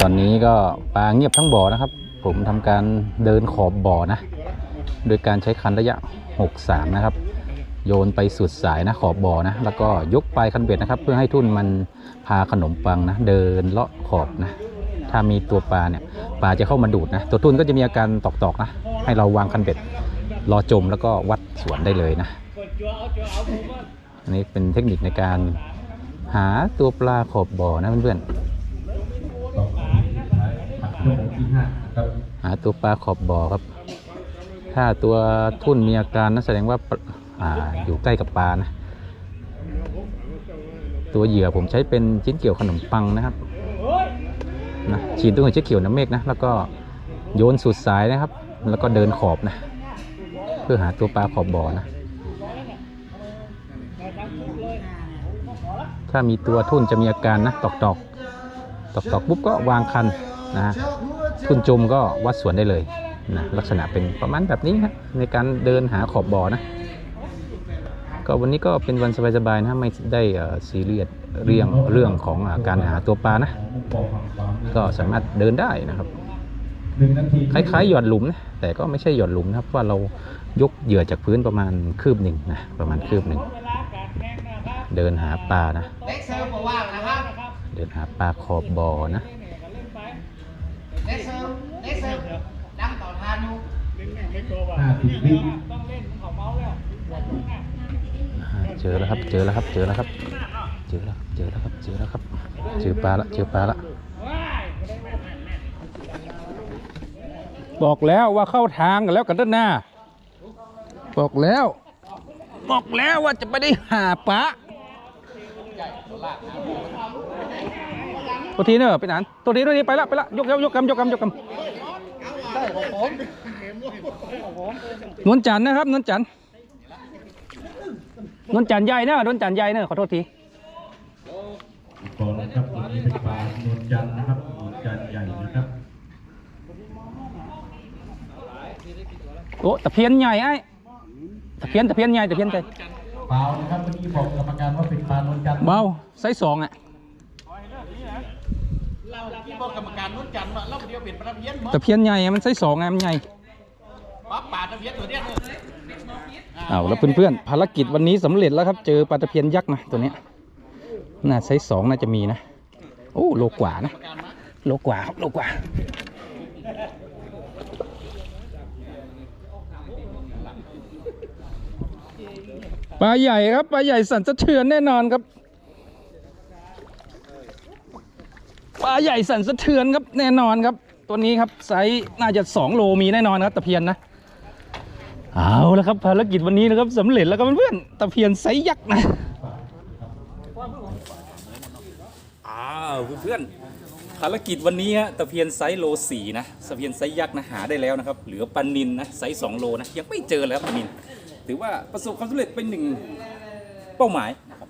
ตอนนี้ก็ปลาเงียบทั้งบ่อนะครับ ผมทำการเดินขอบบ่อนะ โดยการใช้คันระยะ 63 นะครับ โยนไปสุดสายนะขอบบ่อนะ แล้วก็ยกปลายคันเบ็ดนะครับ เพื่อให้ทุ่นมันพาขนมปังนะ เดินเลาะขอบนะ ถ้ามีตัวปลาเนี่ยปลาจะเข้ามาดูดนะ ตัวทุ่นก็จะมีอาการตอกๆนะ ให้เราวางคันเบ็ดรอจมแล้วก็วัดสวนได้เลยนะอันนี้เป็นเทคนิคในการ หาตัวปลาขอบบ่อนะเพื่อนๆหาตัวปลาขอบบ่อครับ ถ้าตัวทุ่นมีอาการนั่นแสดงว่าปลาอ่าอยู่ใกล้กับปลานะ ตัวเหยื่อผมใช้เป็นชิ้นเกี่ยวขนมปังนะครับนะฉีดตัวหัวเชือกเขียวน้ำเมฆนะแล้วก็โยนสุดสายนะครับ แล้วก็เดินขอบนะ เพื่อหาตัวปลาขอบบ่อนะ ถ้ามีตัวทุ่นจะมีอาการนะตอกตอกตอกตอกปุ๊บก็วางคันนะทุ่นจมก็วัดสวนได้เลยนะลักษณะเป็นประมาณแบบนี้ครับในการเดินหาขอบบ่อนะก็วันนี้ก็เป็นวันสบายๆนะไม่ได้เอ่อซีเรียสเรื่องเรื่องของอการหาตัวปลานะ ก็สามารถเดินได้นะครับคล้ายๆหย่อนหลุมนะแต่ก็ไม่ใช่หย่อนหลุมนะครับเพราะว่าเรายกเหยื่อจากพื้นประมาณคืบหนึ่งนะประมาณคืบหนึ่ง เดินหาปลานะเล็กเซอร์บอกว่างนะครับเดินหาปลาขอบบ่อนะเล็กเซอร์เล็กเซอร์ดังต่อทานอยู่ห้าสิบวิอ่าเจอแล้วครับ เจอแล้วครับ เจอแล้วครับ เจอแล้วเจอแล้วครับ เจอแล้วครับ เจอปลาละ เจอปลาละ บอกแล้วว่าเข้าทางกันแล้วกันด้านหน้า บอกแล้ว บอกแล้วว่าจะไม่ได้หาปลา ตัวทีเนอะไปไหนนตัวทีตัวนี้ไปละไปละยกยกยกกำยกกำยกกำนวลจันทร์นะครับนวลจันทร์นวลจันทร์ใหญ่เนอะนวลจันทร์ใหญ่เนอะขอโทษทีก่อนนะครับตัวนี้เป็นปลานวลจันทร์นะครับนวลจันทร์ใหญ่นะครับโอ้ตะเพียนใหญ่ไอ้ตะเพียนตะเพียนใหญ่ตะเพียนใหญ่ เปล่านะครับเมื่อกี้บอกกรรมการว่าเป็นปลานวลจันทร์เบาไซส์สองอะเราที่บอกกรรมการนุ่นจันทร์ว่าเราเดียวเป็นประเพียนหมดตะเพียนใหญ่อะมันไซส์สองไงมันใหญ่ปั๊บป่าตะเพียนตัวเนี้ยเลยเอาแล้วเพื่อนๆภารกิจวันนี้สำเร็จแล้วครับ เจอปลาตะเพียนยักษ์นะตัวเนี้ยน่าไซส์สองน่าจะมีนะโอ้โลกว่านะโลกว่าครับโลกว่า ปลาใหญ่ครับปลาใหญ่สั่นสะเทือนแน่นอนครับปลาใหญ่สั่นสะเทือนครับแน่นอนครับ ตัวนี้ครับไซส์น่าจะสองโลมีแน่นอนครับตะเพียนนะเอาแล้วครับภารกิจวันนี้นะครับสำเร็จแล้วครับเพื่อนๆตะเพียนไซส์ยักษ์นะอ้าวเพื่อนๆภารกิจวันนี้ฮะตะเพียนไซส์โลสี่นะตะเพียนไซส์ยักษ์นะหาได้แล้วนะครับเหลือปลานินนะไซส์สองโลนะยังไม่เจอแล้วปลานิน ถือว่าประสบความสำเร็จเป็นหนึ่งเป้าหมายนะครับ